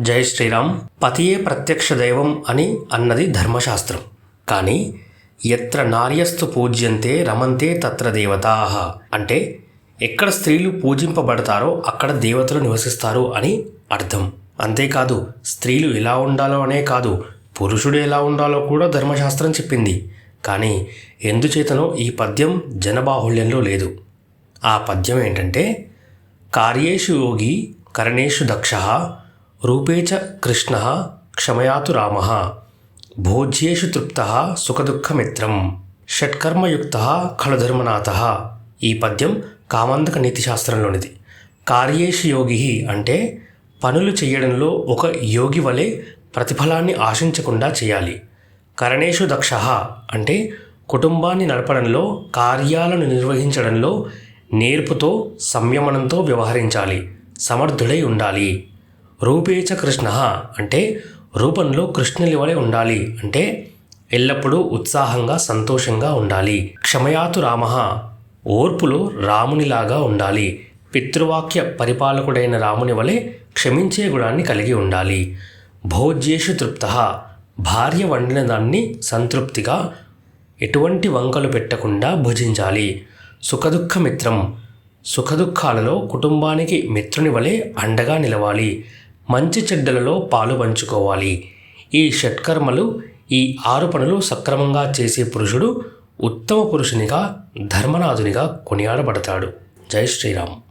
జై శ్రీరామ్ పతియే ప్రత్యక్ష దైవం అని అన్నది ధర్మశాస్త్రం. కానీ ఎత్ర నార్యస్తు పూజ్యంతే రమంతే తత్ర దేవతా. అంటే ఎక్కడ స్త్రీలు పూజింపబడతారో అక్కడ దేవతలు నివసిస్తారు అని అర్థం. అంతేకాదు స్త్రీలు ఎలా ఉండాలో అనే కాదు పురుషుడు ఎలా ఉండాలో కూడా ధర్మశాస్త్రం చెప్పింది. కానీ ఎందుచేతనో ఈ పద్యం జనబాహుళ్యంలో లేదు. ఆ పద్యం ఏంటంటే కార్యేషు యోగి కరణేషు దక్ష రూపే చ కృష్ణ క్షమయాతు రామ భోజ్యేషు తృప్త సుఖదుఃఖమిత్రం షట్కర్మయుక్త ఖళధర్మనాథ ఈ పద్యం కామందక నీతిశాస్త్రంలోనిది. కార్యేషు యోగి అంటే పనులు చేయడంలో ఒక యోగి వలె ప్రతిఫలాన్ని ఆశించకుండా చేయాలి. కరణేషు దక్ష అంటే కుటుంబాన్ని నడపడంలో కార్యాలను నిర్వహించడంలో నేర్పుతో సంయమనంతో వ్యవహరించాలి. సమర్థుడై ఉండాలి. రూపేచ కృష్ణ అంటే రూపంలో కృష్ణుని వలె ఉండాలి. అంటే ఎల్లప్పుడూ ఉత్సాహంగా సంతోషంగా ఉండాలి. క్షమయాతు రామ ఓర్పులో రామునిలాగా ఉండాలి. పితృవాక్య పరిపాలకుడైన రాముని వలె క్షమించే గుణాన్ని కలిగి ఉండాలి. భోజ్యేషు తృప్త భార్య వండిన దాన్ని సంతృప్తిగా ఎటువంటి వంకలు పెట్టకుండా భుజించాలి. సుఖదుఖమిత్రం సుఖదుఖాలలో కుటుంబానికి మిత్రుని వలె అండగా నిలవాలి. మంచి చెడ్డలలో పాలు పంచుకోవాలి. ఈ షట్కర్మలు ఈ ఆరు పనులు సక్రమంగా చేసే పురుషుడు ఉత్తమ పురుషునిగా ధర్మనాథునిగా కొనియాడబడతాడు. జై శ్రీరామ్.